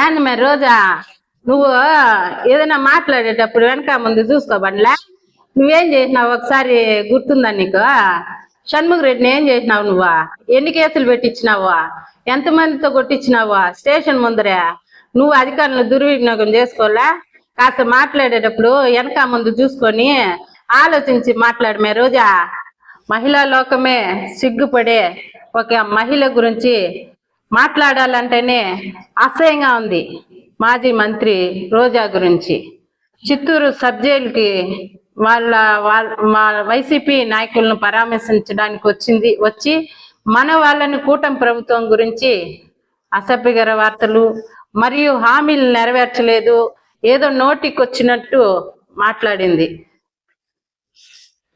ఏంది మరి రోజా నువ్వు ఏదైనా మాట్లాడేటప్పుడు వెనక ముందు చూసుకోబండిలే నువ్వేం చేసినావు? ఒకసారి గుర్తుందా నీకు? షణ్ముఖరెడ్డిని ఏం చేసినావు నువ్వా? ఎన్ని కేసులు పెట్టించినావా? ఎంతమందితో కొట్టించినావా? స్టేషన్ ముందరే నువ్వు అధికారులను దుర్వినియోగం చేసుకోలే కాస్త మాట్లాడేటప్పుడు వెనక ముందు చూసుకొని ఆలోచించి మాట్లాడమే రోజా. మహిళా లోకమే సిగ్గుపడే ఒక మహిళ గురించి మాట్లాడాలంటేనే అసహ్యంగా ఉంది మాజీ మంత్రి రోజా గురించి. చిత్తూరు సబ్ జైలుకి వాళ్ళ వాళ్ళ మా వైసీపీ నాయకులను పరామర్శించడానికి వచ్చింది వచ్చి మన వాళ్ళని కూటమి ప్రభుత్వం గురించి అసభ్యకర వార్తలు మరియు హామీలు నెరవేర్చలేదు ఏదో నోటికి వచ్చినట్టు మాట్లాడింది.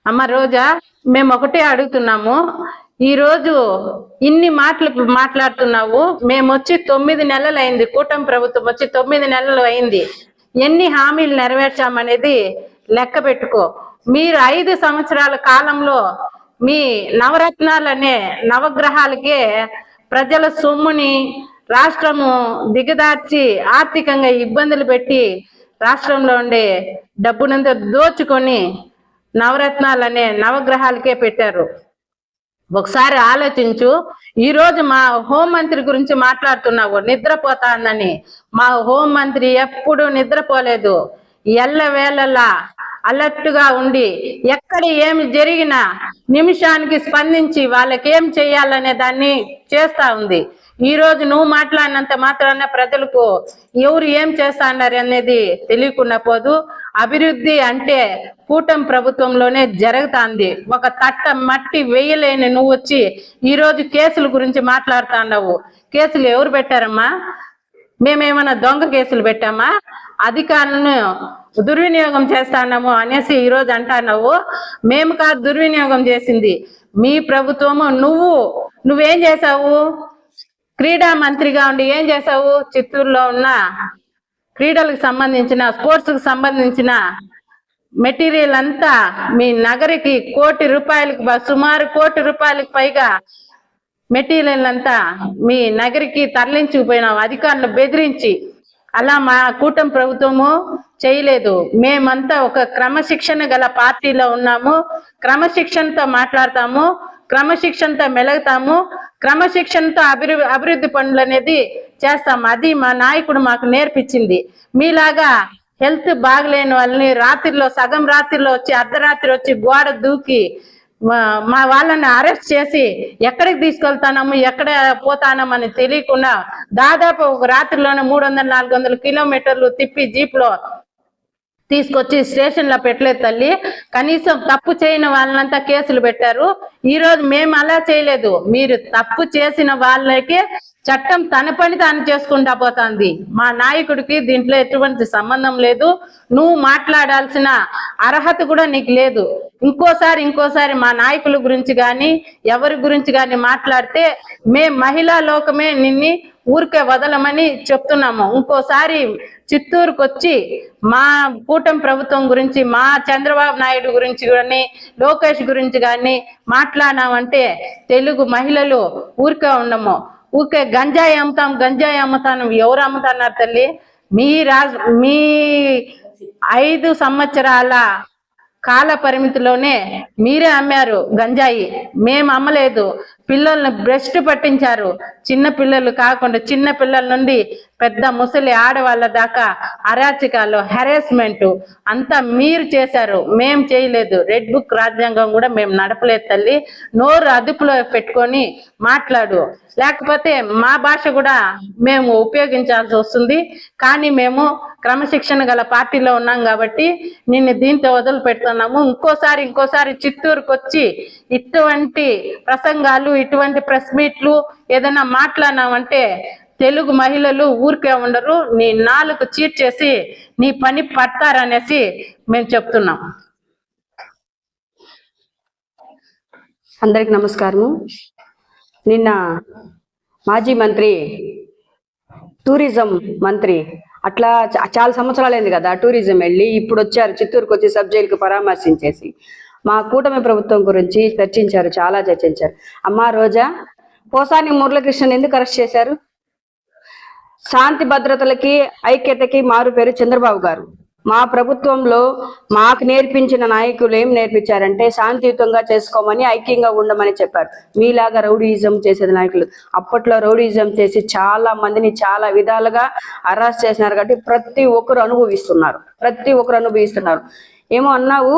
అమ్మ రోజా మేము ఒకటే అడుగుతున్నాము ఈ రోజు ఇన్ని మాటలు మాట్లాడుతున్నావు. మేము వచ్చి తొమ్మిది నెలలు అయింది కూటమి ప్రభుత్వం వచ్చి తొమ్మిది నెలలు అయింది. ఎన్ని హామీలు నెరవేర్చామనేది లెక్క పెట్టుకో. మీరు ఐదు సంవత్సరాల కాలంలో మీ నవరత్నాలనే నవగ్రహాలకే ప్రజల సొమ్ముని రాష్ట్రము దిగదార్చి ఆర్థికంగా ఇబ్బందులు పెట్టి రాష్ట్రంలో ఉండే డబ్బునంతా దోచుకొని నవరత్నాలనే నవగ్రహాలకే పెట్టారు. ఒకసారి ఆలోచించు. ఈ రోజు మా హోంమంత్రి గురించి మాట్లాడుతున్నావు నిద్రపోతాందని. మా హోంమంత్రి ఎప్పుడు నిద్రపోలేదు. ఎల్ల వేళలా అలర్ట్గా ఉండి ఎక్కడ ఏమి జరిగినా నిమిషానికి స్పందించి వాళ్ళకి ఏం చేయాలనే దాన్ని చేస్తా ఉంది. ఈ రోజు నువ్వు మాట్లాడినంత మాత్రాన ప్రజలకు ఎవరు ఏం చేస్తా అన్నారు అనేది తెలియకుండా పోదు. అభివృద్ధి అంటే కూటమి ప్రభుత్వంలోనే జరుగుతాంది. ఒక తట్ట మట్టి వేయలేని నువ్వు వచ్చి ఈ రోజు కేసుల గురించి మాట్లాడుతున్నావు కేసులు ఎవరు పెట్టారమ్మా? మేమేమైనా దొంగ కేసులు పెట్టామా? అధికారులను దుర్వినియోగం చేస్తాన్నాము అనేసి ఈ రోజు అంటున్నావు. మేము కాదు దుర్వినియోగం చేసింది. మీ ప్రభుత్వము నువ్వు నువ్వేం చేసావు క్రీడా మంత్రిగా ఉండి ఏం చేసావు చిత్తూరులో ఉన్న క్రీడలకు సంబంధించిన స్పోర్ట్స్కు సంబంధించిన మెటీరియల్ అంతా మీ నగరికి కోటి రూపాయలకు సుమారు కోటి రూపాయలకు పైగా మెటీరియల్ అంతా మీ నగరికి తరలించుకుపోయినాం అధికారులు బెదిరించి అలా మా కూటమి ప్రభుత్వము చేయలేదు. మేమంతా ఒక క్రమశిక్షణ గల పార్టీలో ఉన్నాము. క్రమశిక్షణతో మాట్లాడతాము. క్రమశిక్షణతో మెలుగుతాము. క్రమశిక్షణతో అభివృద్ధి అభివృద్ధి పనులు అనేది చేస్తాం. అది మా నాయకుడు మాకు నేర్పించింది. మీలాగా హెల్త్ బాగలేని వాళ్ళని రాత్రిలో సగం రాత్రిలో వచ్చి అర్ధరాత్రి వచ్చి గోడ దూకి మా- మా వాళ్ళని అరెస్ట్ చేసి ఎక్కడికి తీసుకెళ్తానము ఎక్కడ పోతానమని తెలియకుండా దాదాపు ఒక రాత్రిలోనే మూడు వందల నాలుగు వందల కిలోమీటర్లు తిప్పి జీప్లో తీసుకొచ్చి స్టేషన్లో పెట్టలేదు తల్లి. కనీసం తప్పు చేయని వాళ్ళనంతా కేసులు పెట్టారు. ఈ రోజు మేము అలా చేయలేదు. మీరు తప్పు చేసిన వాళ్ళకి చట్టం తన పని తాను చేసుకుంటా పోతుంది. మా నాయకుడికి దీంట్లో ఎటువంటి సంబంధం లేదు. నువ్వు మాట్లాడాల్సిన అర్హత కూడా నీకు లేదు. ఇంకోసారి ఇంకోసారి మా నాయకుల గురించి కానీ ఎవరి గురించి కానీ మాట్లాడితే మే మహిళా లోకమే నిన్ని ఊరికే వదలమని చెప్తున్నాము. ఇంకోసారి చిత్తూరుకు వచ్చి మా కూటమి ప్రభుత్వం గురించి మా చంద్రబాబు నాయుడు గురించి కానీ లోకేష్ గురించి కానీ మాట్లాడినామంటే తెలుగు మహిళలు ఊరికే ఉండము. ఊకే గంజాయి అమ్ముతాం గంజాయి అమ్ముతాను ఎవరు అమ్ముతున్నారు తల్లి? మీ రాజ మీ ఐదు సంవత్సరాల కాల పరిమితిలోనే మీరే అమ్మారు గంజాయి. మేము అమ్మలేదు. పిల్లల్ని బ్రెస్ట్ పట్టించారు. చిన్న పిల్లలు కాకుండా చిన్న పిల్లల నుండి పెద్ద ముసలి ఆడవాళ్ళ దాకా అరాచకాలు హెరాస్మెంట్ అంతా మీరు చేశారు. మేం చేయలేదు. రెడ్ బుక్ రాజ్యాంగం కూడా మేము నడపలేదు తల్లి. నోరు అదుపులో పెట్టుకొని మాట్లాడు. లేకపోతే మా భాష కూడా మేము ఉపయోగించాల్సి వస్తుంది. కానీ మేము క్రమశిక్షణ గల పార్టీలో ఉన్నాం కాబట్టి నిన్ను దీంతో వదిలి పెడుతున్నాము ఇంకోసారి ఇంకోసారి చిత్తూరుకు వచ్చి ఇటువంటి ప్రసంగాలు ఇటువంటి ప్రెస్ మీట్లు ఏదైనా మాట్లాడినామంటే తెలుగు మహిళలు ఊరికే ఉండరు. నీ నాలుగు చీట్ చేసి నీ పని పడతారనేసి మేము చెప్తున్నాం. అందరికి నమస్కారము. నిన్న మాజీ మంత్రి టూరిజం మంత్రి అట్లా చాలా సంవత్సరాలైంది కదా టూరిజం వెళ్ళి ఇప్పుడు వచ్చారు చిత్తూరుకు వచ్చి సబ్ పరామర్శించేసి. మా కూటమి ప్రభుత్వం గురించి చర్చించారు చాలా చర్చించారు. అమ్మా రోజా పోసాని మురళకృష్ణన్ ఎందుకు అరెస్ట్ చేశారు? శాంతి భద్రతలకి ఐక్యతకి మారు పేరు చంద్రబాబు గారు. మా ప్రభుత్వంలో మాకు నేర్పించిన నాయకులు ఏం నేర్పించారంటే శాంతియుతంగా చేసుకోమని ఐక్యంగా ఉండమని చెప్పారు. మీలాగా రౌడీయిజం చేసేది నాయకులు. అప్పట్లో రౌడీయిజం చేసి చాలా మందిని చాలా విధాలుగా అరెస్ట్ చేసినారు కాబట్టి ప్రతి ఒక్కరు అనుభవిస్తున్నారు. ప్రతి ఒక్కరు అనుభవిస్తున్నారు. ఏమో అన్నావు?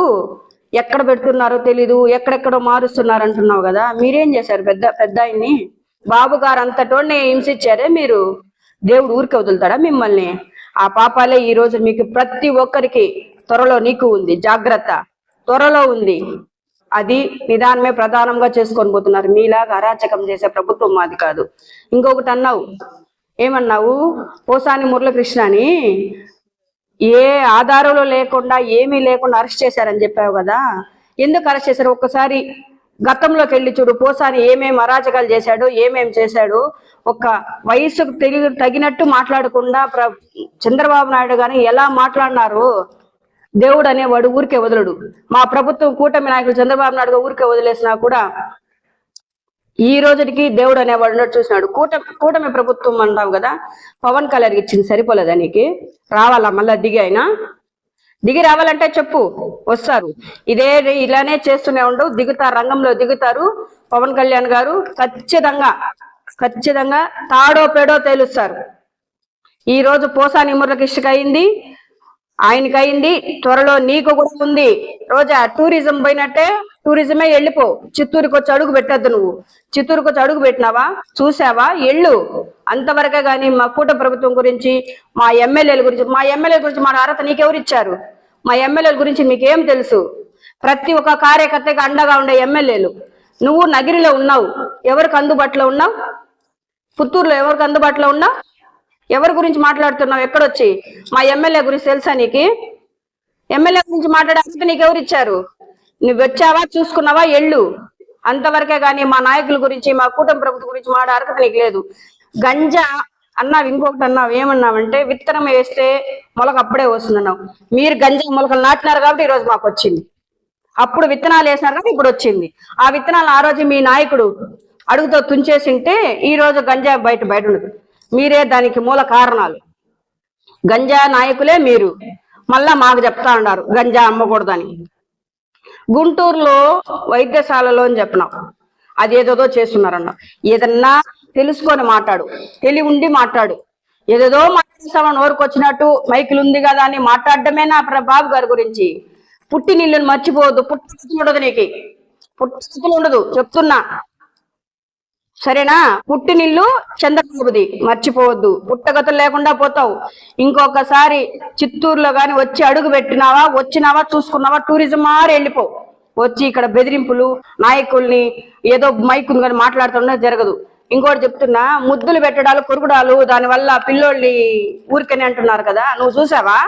ఎక్కడ పెడుతున్నారో తెలీదు ఎక్కడెక్కడో మారుస్తున్నారు అంటున్నావు కదా. మీరేం చేశారు పెద్ద పెద్ద ఆయన్ని బాబు గారు అంతటోడిని హింసించారే మీరు? దేవుడు ఊరికి వదులుతాడా మిమ్మల్ని? ఆ పాపాలే ఈ రోజు మీకు ప్రతి ఒక్కరికి త్వరలో నీకు ఉంది. జాగ్రత్త. త్వరలో ఉంది. అది నిదానమే ప్రధానంగా చేసుకొని పోతున్నారు. మీలాగా అరాచకం చేసే ప్రభుత్వం మాది కాదు. ఇంకొకటి అన్నావు. ఏమన్నావు? పోసాని మురళకృష్ణ అని ఏ ఆధారాలు లేకుండా ఏమీ లేకుండా అరెస్ట్ చేశారని చెప్పావు కదా? ఎందుకు అరెస్ట్ చేశారు? ఒక్కసారి గతంలోకి వెళ్ళి చూడు. పోసాని ఏమేమి అరాచకాలు చేశాడు ఏమేం చేశాడు? ఒక వయసుకు తెగి తగినట్టు మాట్లాడకుండా చంద్రబాబు నాయుడు గాని ఎలా మాట్లాడినారు? దేవుడు అనేవాడు ఊరికే వదలడు. మా ప్రభుత్వం కూటమి నాయకులు చంద్రబాబు నాయుడు ఊరికే వదిలేసినా కూడా ఈ రోజుకి దేవుడు అనేవాడు ఉన్నట్టు చూసినాడు. కూటమి కూటమి ప్రభుత్వం అంటాం కదా పవన్ కళ్యాణ్ ఇచ్చింది సరిపోలేదా నీకు? రావాలా? మళ్ళా దిగి అయినా? దిగి రావాలంటే చెప్పు వస్తారు. ఇదే ఇలానే చేస్తూనే ఉండవు దిగుతారు రంగంలో దిగుతారు పవన్ కళ్యాణ్ గారు. ఖచ్చితంగా ఖచ్చితంగా తాడో పేడో తేలుస్తారు. ఈ రోజు పోసాని మురళకృష్ణకి అయింది ఆయనకి అయింది త్వరలో నీకు కూడా ఉంది. రోజా టూరిజం పోయినట్టే టూరిజమే వెళ్ళిపో చిత్తూరుకి వచ్చి అడుగు పెట్టద్దు నువ్వు. చిత్తూరుకి వచ్చి అడుగు పెట్టినావా? చూసావా? ఎళ్ళు. అంతవరకే గాని మా కూట ప్రభుత్వం గురించి మా ఎమ్మెల్యేల గురించి మా ఎమ్మెల్యేల గురించి మా అర్హత నీకెవరు ఇచ్చారు మా ఎమ్మెల్యేల గురించి మీకేం తెలుసు? ప్రతి ఒక్క కార్యకర్తకి అండగా ఉండే ఎమ్మెల్యేలు. నువ్వు నగిరిలో ఉన్నావు. ఎవరికి అందుబాటులో ఉన్నావు? పుత్తూరులో ఎవరికి అందుబాటులో ఉన్నావు? ఎవరి గురించి మాట్లాడుతున్నావు? ఎక్కడొచ్చి? మా ఎమ్మెల్యే గురించి తెలుసా నీకు? ఎమ్మెల్యే గురించి మాట్లాడే నీకు ఎవరు ఇచ్చారు నువ్వు వచ్చావా చూసుకున్నావా? ఎళ్ళు. అంతవరకే గాని మా నాయకుల గురించి మా కూటమి ప్రభుత్వం గురించి మాట్లాడే అర్హత నీకు లేదు. గంజా అన్నావు ఇంకొకటి అన్నావు ఏమన్నావంటే విత్తనం వేస్తే మొలక అప్పుడే వస్తుందన్నావు. మీరు గంజా మొలకలు నాటినారు కాబట్టి ఈ రోజు మాకు వచ్చింది. అప్పుడు విత్తనాలు వేసినారు కాబట్టి ఇప్పుడు వచ్చింది. ఆ విత్తనాలు ఆ రోజు మీ నాయకుడు అడుగుతో తుంచేసి ఉంటే ఈ రోజు గంజా బయట బయట ఉండదు. మీరే దానికి మూల కారణాలు. గంజా నాయకులే మీరు. మళ్ళా మాకు చెప్తా ఉన్నారు గంజా అమ్మకూడదని. గుంటూరులో వైద్యశాలలో అని చెప్పినాం. అదేదేదో చేస్తున్నారన్న. ఏదన్నా తెలుసుకొని మాట్లాడు. తెలివి ఉండి మాట్లాడు. ఏదేదో మాట్లాడేసామని నోరుకు వచ్చినట్టు మైకులు ఉంది కదా అని మాట్లాడడమే నా ప్ర- బాబు గారి గురించి. పుట్టి నీళ్ళని మర్చిపోవద్దు. పుట్టి ఉండదు నీకు. పుట్టి ఉండదు. చెప్తున్నా. సరేనా? పుట్టినిల్లు చంద్రబాబుది. మర్చిపోవద్దు. పుట్టగతులు లేకుండా పోతావు. ఇంకొకసారి చిత్తూరులో గాని వచ్చి అడుగు పెట్టినావా వచ్చినావా చూసుకున్నావా టూరిజం మారి వెళ్ళిపో. వచ్చి ఇక్కడ బెదిరింపులు నాయకుల్ని ఏదో మైక్ ఉంది కానీ మాట్లాడుతుండే జరగదు. ఇంకోటి చెప్తున్నా ముద్దులు పెట్టడాలు కొరుకుడాలు దానివల్ల పిల్లోళ్ళని ఊరికని అంటున్నారు కదా. నువ్వు చూసావా?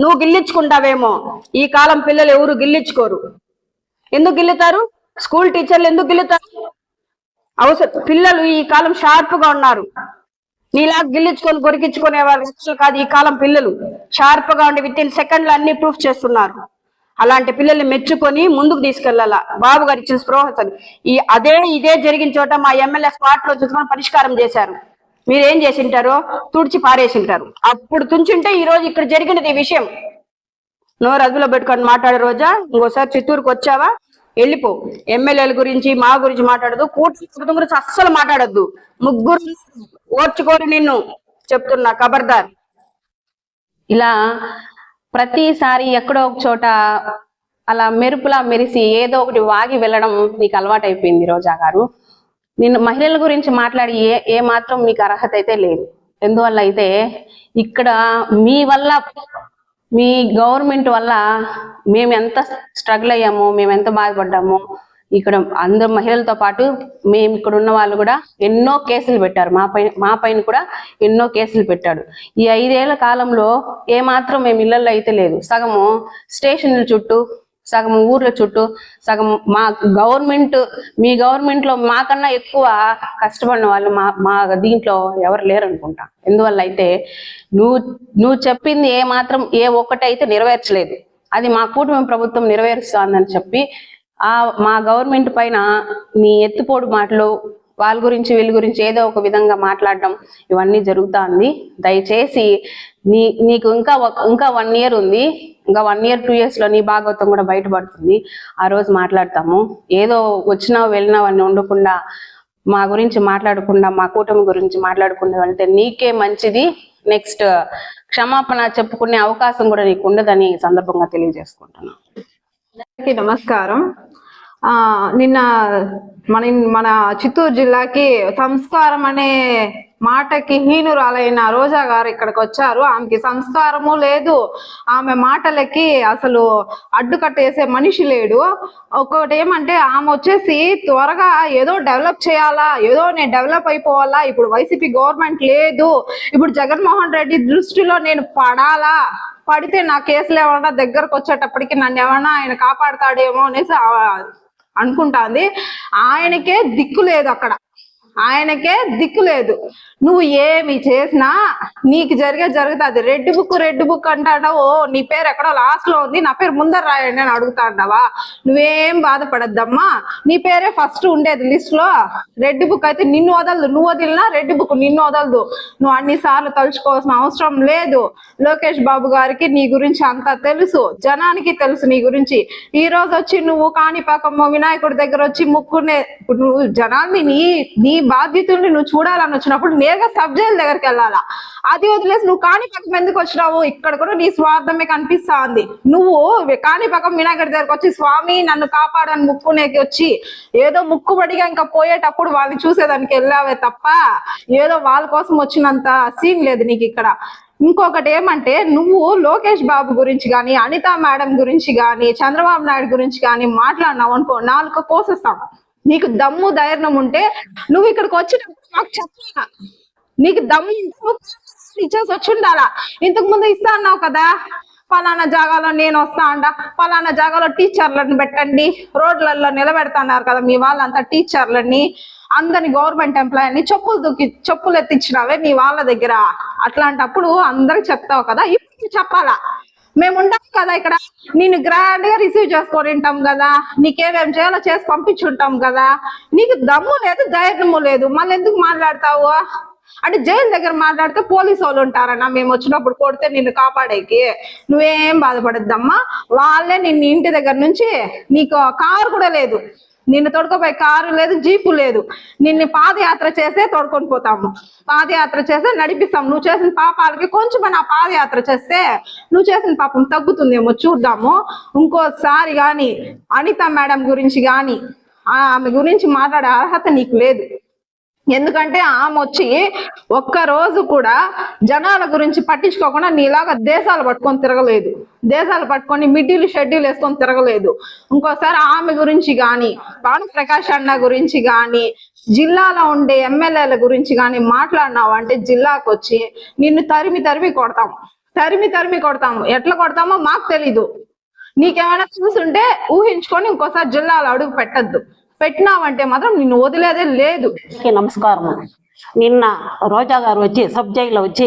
నువ్వు గిల్లించుకుంటావేమో. ఈ కాలం పిల్లలు ఎవరు గిల్లించుకోరు. ఎందుకు గిల్లుతారు? స్కూల్ టీచర్లు ఎందుకు గిల్లుతారు? అవసరం పిల్లలు ఈ కాలం షార్ప్గా ఉన్నారు. నీలా గిల్లించుకొని కొరికించుకునే వాళ్ళు కాదు ఈ కాలం పిల్లలు. షార్ప్గా ఉండి విత్ ఇన్ సెకండ్లో అన్ని ప్రూఫ్ చేస్తున్నారు. అలాంటి పిల్లల్ని మెచ్చుకొని ముందుకు తీసుకెళ్ళాలా బాబు గారు ఇచ్చిన స్పృహ ఈ అదే ఇదే జరిగిన చోట మా ఎమ్మెల్యే స్పాట్లో చూసుకొని పరిష్కారం చేశారు. మీరేం చేసింటారో తుడిచి పారేసింటారు. అప్పుడు తుంచుంటే ఈ రోజు ఇక్కడ జరిగినది ఈ విషయం. నోరు అదుపులో పెట్టుకొని మాట్లాడే రోజా. ఇంకోసారి చిత్తూరుకు వచ్చావా? వెళ్ళిపో. ఎమ్మెల్యేల గురించి మా గురించి మాట్లాడదు కూటమి ప్రభుత్వం గురించి అస్సలు మాట్లాడద్దు. ముగ్గురు ఓర్చుకోరు నిన్ను చెప్తున్నా ఖబర్దార్ ఇలా ప్రతిసారి ఎక్కడో ఒక చోట అలా మెరుపులా మెరిసి ఏదో ఒకటి వాగి వెళ్ళడం నీకు అలవాటు అయిపోయింది రోజా గారు. నేను మహిళల గురించి మాట్లాడి ఏ ఏ మాత్రం మీకు అర్హత అయితే లేదు. ఎందువల్ల అయితే ఇక్కడ మీ వల్ల మీ గవర్నమెంట్ వల్ల మేము ఎంత స్ట్రగుల్ అయ్యామో మేము ఎంత బాధపడ్డామో ఇక్కడ అందరు మహిళలతో పాటు మేము ఇక్కడ ఉన్న వాళ్ళు కూడా ఎన్నో కేసులు పెట్టారు. మా పైన మా పైన కూడా ఎన్నో కేసులు పెట్టాడు. ఈ ఐదేళ్ళ కాలంలో ఏ మాత్రం మేము ఇళ్ళలో అయితే లేదు. సగము స్టేషన్ల చుట్టూ సగం ఊర్ల చుట్టూ సగం మా గవర్నమెంట్ మీ గవర్నమెంట్లో మాకన్నా ఎక్కువ కష్టపడిన వాళ్ళు మా మా దీంట్లో ఎవరు లేరు అనుకుంటా ఎందువల్ల అయితే నువ్వు నువ్వు చెప్పింది ఏ మాత్రం ఏ ఒక్కటైతే నెరవేర్చలేదు. అది మా కూటమి ప్రభుత్వం నెరవేరుస్తోందని చెప్పి ఆ మా గవర్నమెంట్ పైన నీ ఎత్తుపోడు మాటలు వాళ్ళ గురించి వీళ్ళ గురించి ఏదో ఒక విధంగా మాట్లాడడం ఇవన్నీ జరుగుతుంది. దయచేసి నీ నీకు ఇంకా ఇంకా వన్ ఇయర్ ఉంది. ఇంకా వన్ ఇయర్ టూ ఇయర్స్లో నీ భాగవతం కూడా బయటపడుతుంది. ఆ రోజు మాట్లాడతాము. ఏదో వచ్చినావు వెళ్ళినావు అని ఉండకుండా మా గురించి మాట్లాడకుండా మా కూటమి గురించి మాట్లాడకుండా వెళ్తే నీకే మంచిది. నెక్స్ట్ క్షమాపణ చెప్పుకునే అవకాశం కూడా నీకు ఉండదని సందర్భంగా తెలియజేసుకుంటున్నాను అందరికీ నమస్కారం. ఆ నిన్న మన మన చిత్తూరు జిల్లాకి సంస్కారం అనే మాటకి హీనురాలైన రోజా గారు ఇక్కడికి వచ్చారు ఆమెకి సంస్కారము లేదు. ఆమె మాటలకి అసలు అడ్డుకట్టేసే మనిషి లేడు. ఒక్కొక్కటి ఏమంటే ఆమె వచ్చేసి త్వరగా ఏదో డెవలప్ చేయాలా ఏదో నేను డెవలప్ అయిపోవాలా ఇప్పుడు వైసీపీ గవర్నమెంట్ లేదు. ఇప్పుడు జగన్మోహన్ రెడ్డి దృష్టిలో నేను పడాలా? పడితే నా కేసులు ఏమన్నా దగ్గరకు వచ్చేటప్పటికి నన్ను ఏమన్నా ఆయన కాపాడతాడేమో అనేసి అనుకుంటాంది. ఆయనకే దిక్కు లేదు అక్కడ. ఆయనకే దిక్కు లేదు. నువ్వు ఏమి చేసినా నీకు జరిగే జరుగుతుంది. రెడ్ బుక్ రెడ్ బుక్ అంటాడావు నీ పేరు ఎక్కడో లాస్ట్లో ఉంది. నా పేరు ముందర రాయండి అని అడుగుతాడావా నువ్వేం బాధపడద్దమ్మా. నీ పేరే ఫస్ట్ ఉండేది లిస్ట్లో. రెడ్ బుక్ అయితే నిన్ను వదలదు. నువ్వు వదిలినా రెడ్ బుక్ నిన్ను వదలదు. నువ్వు అన్ని సార్లు తలుచుకోవాల్సిన అవసరం లేదు. లోకేష్ బాబు గారికి నీ గురించి అంతా తెలుసు. జనానికి తెలుసు నీ గురించి. ఈ రోజు వచ్చి నువ్వు కాణిపాకమ్మ వినాయకుడి దగ్గర వచ్చి ముక్కునే ఇప్పుడు నువ్వు జనాన్ని నీ నీ బాధ్యతల్ని నువ్వు చూడాలని వచ్చినప్పుడు నేరుగా సబ్ జైలు దగ్గరికి వెళ్ళాలా? అది వదిలేసి నువ్వు కాణిపకం ఎందుకు వచ్చినావు? ఇక్కడ కూడా నీ స్వార్థమే కనిపిస్తా ఉంది నువ్వు కాణిపాకం వినాయకుడి దగ్గరకు వచ్చి స్వామి నన్ను కాపాడని ముక్కునేకి వచ్చి ఏదో ముక్కుబడిగా ఇంకా పోయేటప్పుడు వాళ్ళని చూసేదానికి వెళ్ళావే తప్ప ఏదో వాళ్ళ కోసం వచ్చినంత సీన్ లేదు నీకు ఇక్కడ. ఇంకొకటి ఏమంటే నువ్వు లోకేష్ బాబు గురించి కానీ అనితా మేడం గురించి కానీ చంద్రబాబు నాయుడు గురించి కానీ మాట్లాడినావు అనుకో నాలుగు కోసేస్తావు నీకు దమ్ము ధైర్యం ఉంటే నువ్వు ఇక్కడికి వచ్చినప్పుడు మాకు చెప్పా నీకు దమ్ము టీచర్స్ ఇచ్చేసి వచ్చి ఉండాలా ఇంతకు ముందు ఇస్తా అన్నావు కదా పలానా జాగాలో నేను వస్తా అంట పలానా జాగాలో టీచర్లను పెట్టండి రోడ్లలో నిలబెడతాన్నారు కదా మీ వాళ్ళంతా టీచర్లని అందరిని గవర్నమెంట్ ఎంప్లాయీని చెప్పులు దుక్కి చెప్పులు ఎత్తించినావే నీ వాళ్ళ దగ్గర. అట్లాంటప్పుడు అందరికి చెప్తావు కదా ఇప్పుడు చెప్పాలా? మేము ఉంటాం కదా ఇక్కడ. నేను గ్రాండ్గా రిసీవ్ చేసుకొని ఉంటాం కదా. నీకేమేం చేయాలో చేసి పంపించుంటాం కదా. నీకు దమ్ము లేదు ధైర్యము లేదు. మళ్ళీ ఎందుకు మాట్లాడతావు? అంటే జైలు దగ్గర మాట్లాడితే పోలీసు వాళ్ళు ఉంటారన్నా. మేము వచ్చినప్పుడు కొడితే నిన్ను కాపాడేకి. నువ్వేం బాధపడద్దమ్మా. వాళ్ళే నిన్ను ఇంటి దగ్గర నుంచి నీకు కారు కూడా లేదు. నిన్ను తొడుకోపోయే కారు లేదు జీపు లేదు. నిన్ను పాదయాత్ర చేసే తోడుకొని పోతాము. పాదయాత్ర చేస్తే నడిపిస్తాం నువ్వు చేసిన పాపాలకి కొంచెం ఆ పాదయాత్ర చేస్తే నువ్వు చేసిన పాపం తగ్గుతుందేమో చూద్దాము. ఇంకోసారి గాని అనిత మేడం గురించి గాని ఆమె గురించి మాట్లాడే అర్హత నీకు లేదు. ఎందుకంటే ఆమె వచ్చి ఒక్క రోజు కూడా జనాల గురించి పట్టించుకోకుండా నీలాగా దేశాలు పట్టుకొని తిరగలేదు. దేశాలు పట్టుకొని మిడ్డీలు షెడ్యూల్ వేసుకొని తిరగలేదు. ఇంకోసారి ఆమె గురించి కానీ భాను ప్రకాష్ అన్న గురించి కానీ జిల్లాలో ఉండే ఎమ్మెల్యేల గురించి కానీ మాట్లాడినావు అంటే జిల్లాకు వచ్చి నిన్ను తరిమి తరిమి కొడతాము తరిమి తరిమి కొడతాము. ఎట్లా కొడతామో మాకు తెలీదు. నీకేమైనా చూసుంటే ఊహించుకొని ఇంకోసారి జిల్లాలో అడుగు పెట్టద్దు. పెట్టినావంటే మాత్రం నిన్ను వదిలేదే లేదు. నమస్కారం నిన్న రోజా గారు వచ్చి సబ్ జైల్లో వచ్చి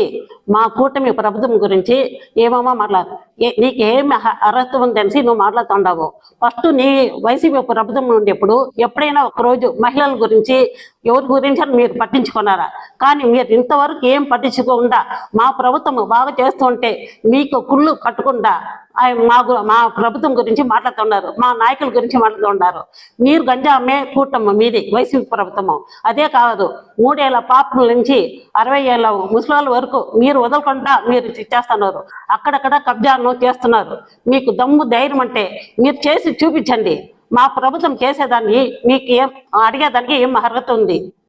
మా కూటమి ప్రభుత్వం గురించి ఏమేమో మాట్లాడు ఏ- నీకు ఏమి అర్హ- అర్హత ఉందనేసి నువ్వు మాట్లాడుతుండవు. ఫస్ట్ నీ వైసీపీ ప్రభుత్వం ఉండేప్పుడు ఎప్పుడైనా ఒక రోజు మహిళల గురించి ఎవరి గురించి అని మీరు పట్టించుకున్నారా? కానీ మీరు ఇంతవరకు ఏం పట్టించుకోకుండా మా ప్రభుత్వం బాగా చేస్తుంటే మీకు కుళ్ళు కట్టకుండా మా గు- మా ప్రభుత్వం గురించి మాట్లాడుతున్నారు మా నాయకుల గురించి మాట్లాడుతున్నారు మీరు గంజామే కూటమ్మ కూటమి మీది వైసీపీ ప్రభుత్వము. అదే కాదు మూడేళ్ళ పాపల నుంచి అరవై ఏళ్ళ ముసలాల వరకు మీరు వదలకుండా మీరు చేస్తున్నారు. అక్కడక్కడ కబ్జాను చేస్తున్నారు. మీకు దమ్ము ధైర్యం అంటే మీరు చేసి చూపించండి. మా ప్రభుత్వం చేసేదాన్ని మీకు ఏం అడిగేదానికి ఏం అర్హత ఉంది?